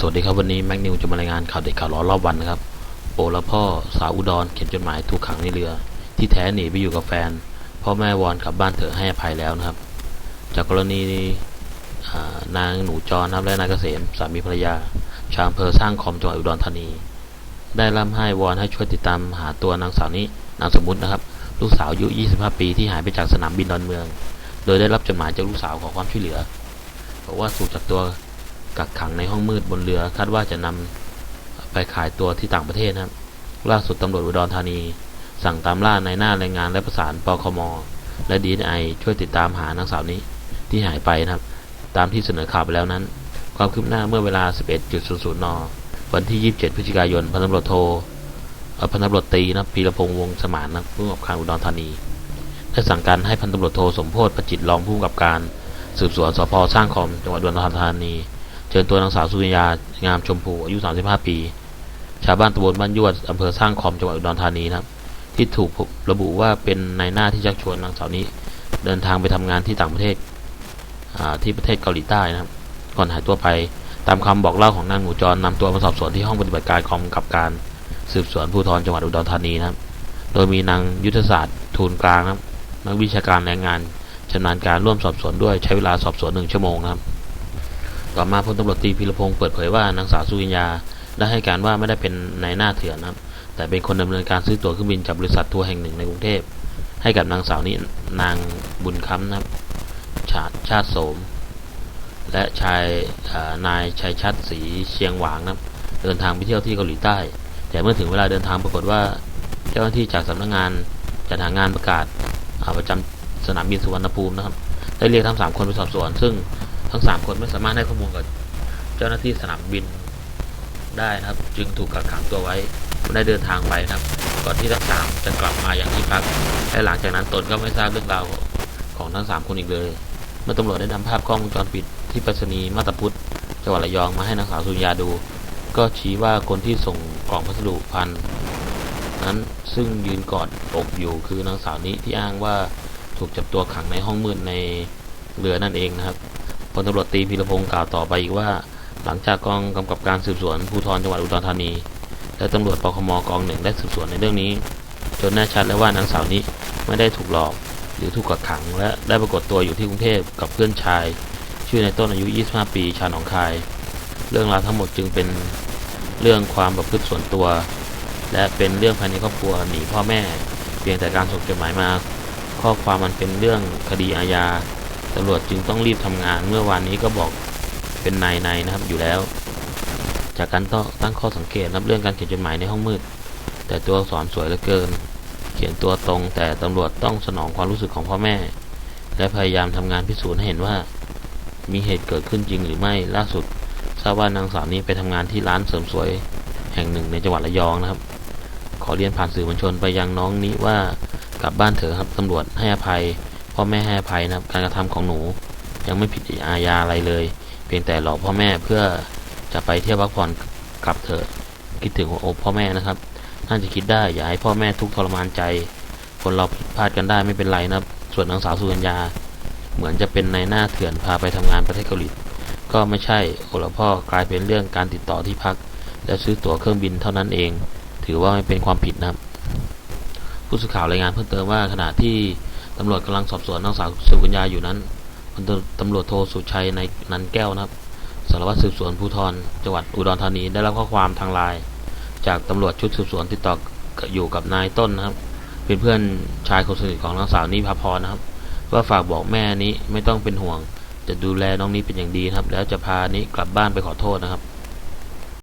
สวัสดีครับวันนี้แม็กนิวจะมารายงานข่าวเด็ดข่าวร้อนรอบวันนะครับโอและพ่อสาวอุดรเขียนจดหมายถูกขังในเรือ ที่แท้หนีไปอยู่กับแฟน พ่อแม่วอนกลับบ้านเถอะให้อภัยแล้วนะครับ จากกรณีนางหนูจรนะครับและนายเกษมสามีภรรยา ชาวอำเภอสร้างคอมจังหวัดอุดรธานี ได้ร่ำไห้วอนให้ช่วยติดตามหาตัวนางสาวนี้นามสมมุตินะครับ ลูกสาวอายุ 25 ปีที่หายไปจากสนามบินดอนเมือง โดยได้รับจดหมายจากลูกสาวขอความช่วยเหลือบอกว่าถูกจับตัว กักขังในห้องมืดบนเรือคาดว่าจะนำไปขายตัวที่ต่างประเทศนะครับ ล่าสุดตำรวจอุดรธานี สั่งตามล่าในหน้าแรงงานและประสานปคมและดีไอช่วยติดตามหานางสาวนี้ที่หายไปนะครับ ตามที่เสนอข่าวไปแล้วนั้น ความคืบหน้าเมื่อเวลา 11.00 น วันที่ 27 พฤศจิกายน พันตำรวจโทพันตำรวจตีนะพีรพงษ์วงสมานนะครับผู้กำกับการอุดรธานีได้สั่งการให้พันตำรวจโทสมโพธประจิตรองผู้กำกับการ สืบสวนสพสร้างคอมจังหวัดอุดรธานี เชิญตัวนางสาวสุริยางามชมพูอายุ 35 ปี ชาวบ้านตำบลบ้านยวดอำเภอสร้างคอมจังหวัดอุดรธานีนะครับ ที่ถูกระบุว่าเป็นนายหน้าที่ชักชวนนางสาวนี้ เดินทางไปทำงานที่ต่างประเทศที่ประเทศเกาหลีใต้นะครับ ก่อนหายตัวไปตามคำบอกเล่าของนางหนูจรนำตัวมาสอบสวนที่ห้องปฏิบัติการกองกำกับการสืบสวนภูธรจังหวัดอุดรธานีนะครับ โดยมีนางยุทธศาสตร์ทูลกลางนะครับนักวิชาการแรงงานชำนาญการร่วมสอบสวนด้วยใช้เวลาสอบสวนหนึ่งชั่วโมงนะครับ ต่อมาพลตำรวจตรีพิรพงศ์เปิดเผยว่านางสาวสุริยาได้ให้การว่าไม่ได้เป็นนายหน้าเถื่อนนะครับ แต่เป็นคนดำเนินการซื้อตั๋วเครื่องบินจากบริษัททัวร์แห่งหนึ่งในกรุงเทพ ให้กับนางสาวนี้นางบุญคำนะครับชาติชาติโสม และชายนายชัยชัดศรีเชียงหวางนะครับเดินทางไปเที่ยวที่เกาหลีใต้ แต่เมื่อถึงเวลาเดินทางปรากฏว่าเจ้าหน้าที่จากสำนักงานจัดหางานประกาศอาประจำสนามบินสุวรรณภูมินะครับ ได้เรียกทั้งสามคนไปสอบสวน ซึ่ง ทั้งสามคนไม่สามารถให้ข้อมูลกับเจ้าหน้าที่สนามบินได้นะครับ จึงถูกกักขังตัวไว้ไม่ได้เดินทางไปนะครับ ก่อนที่ทั้งสามจะกลับมาอย่างที่พักและหลังจากนั้นตนก็ไม่ทราบเรื่องราวของทั้งสามคนอีกเลย เมื่อตำรวจได้นำภาพกล้องวงจรปิดที่ปรษณีมาตาพุทธจังหวัดระยองมาให้นางสาวสุริยาดู ก็ชี้ว่าคนที่ส่งกล่องพัสดุพันนั้นซึ่งยืนกอดอกอยู่คือนางสาวนี้ที่อ้างว่าถูกจับตัวขังในห้องมืดในเรือนั่นเองนะครับ ลตำรวจตีพีรพงศ์กล่าวต่อไปอีกว่า หลังจากกองกำกับการสืบสวนภูธรจังหวัดอุดรธานี และตำรวจปคมกองหนึ่งได้สืบสวนในเรื่องนี้ จนแน่ชัดแล้วว่านางสาวนี้ไม่ได้ถูกหลอกหรือถูกกักขัง และได้ปรากฏตัวอยู่ที่กรุงเทพกับเพื่อนชาย ชื่อในต้นอายุ 25 ปีชาวหนองคาย เรื่องราวทั้งหมดจึงเป็นเรื่องความประพฤติส่วนตัว และเป็นเรื่องภายในครอบครัวหนีพ่อแม่ เพียงแต่การส่งจดหมายมา ข้อความมันเป็นเรื่องคดีอาญา ตำรวจจึงต้องรีบทำงาน เมื่อวานนี้ก็บอกเป็นนายในนะครับอยู่แล้ว จากการต้องตั้งข้อสังเกตนับเรื่องการเขียนจดหมายในห้องมืด แต่ตัวอักษรสวยเหลือเกิน เขียนตัวตรง แต่ตำรวจต้องสนองความรู้สึกของพ่อแม่ และพยายามทำงานพิสูจน์ให้เห็นว่า มีเหตุเกิดขึ้นจริงหรือไม่ล่าสุดทราบว่านางสาวนี้ไปทำงานที่ร้านเสริมสวยแห่งหนึ่งในจังหวัดระยองนะครับ ขอเรียนผ่านสื่อมวลชนไปยังน้องนี้ว่ากลับบ้านเถอะครับตำรวจให้อภัย พ่อแม่ให้ภัยนะครับ การกระทำของหนู ยังไม่ผิดอาญาอะไรเลย เพียงแต่หลอกพ่อแม่เพื่อจะไปเที่ยวพักผ่อนกลับเถอะ คิดถึงหัวอกพ่อแม่นะครับ น่าจะคิดได้อย่าให้พ่อแม่ทุกข์ทรมานใจ คนเราผิดพลาดกันได้ไม่เป็นไรนะครับ ส่วนนางสาวสุรัญญา เหมือนจะเป็นในหน้าเถื่อนพาไปทำงานประเทศเกาหลีก็ไม่ใช่โอละพ่อกลายเป็นเรื่องการติดต่อที่พัก และซื้อตั๋วเครื่องบินเท่านั้นเอง ถือว่าไม่เป็นความผิดนะครับ ผู้สื่อข่าวรายงานเพิ่มเติมว่าขณะที่ ตำรวจกำลังสอบสวนนางสาวสุกัญญาอยู่นั้นตำรวจโทสุชัยในนันแก้วนะครับสารวัตรสืบสวนภูธรจังหวัดอุดรธานีได้รับข้อความทางไลน์จากตำรวจชุดสืบสวนติดต่ออยู่กับนายต้นนะครับ เป็นเพื่อนชายคนสนิทของนางสาวนิพาพรนะครับ ว่าฝากบอกแม่นี้ไม่ต้องเป็นห่วง จะดูแลน้องนี้เป็นอย่างดีนะครับ แล้วจะพานี้กลับบ้านไปขอโทษนะครับ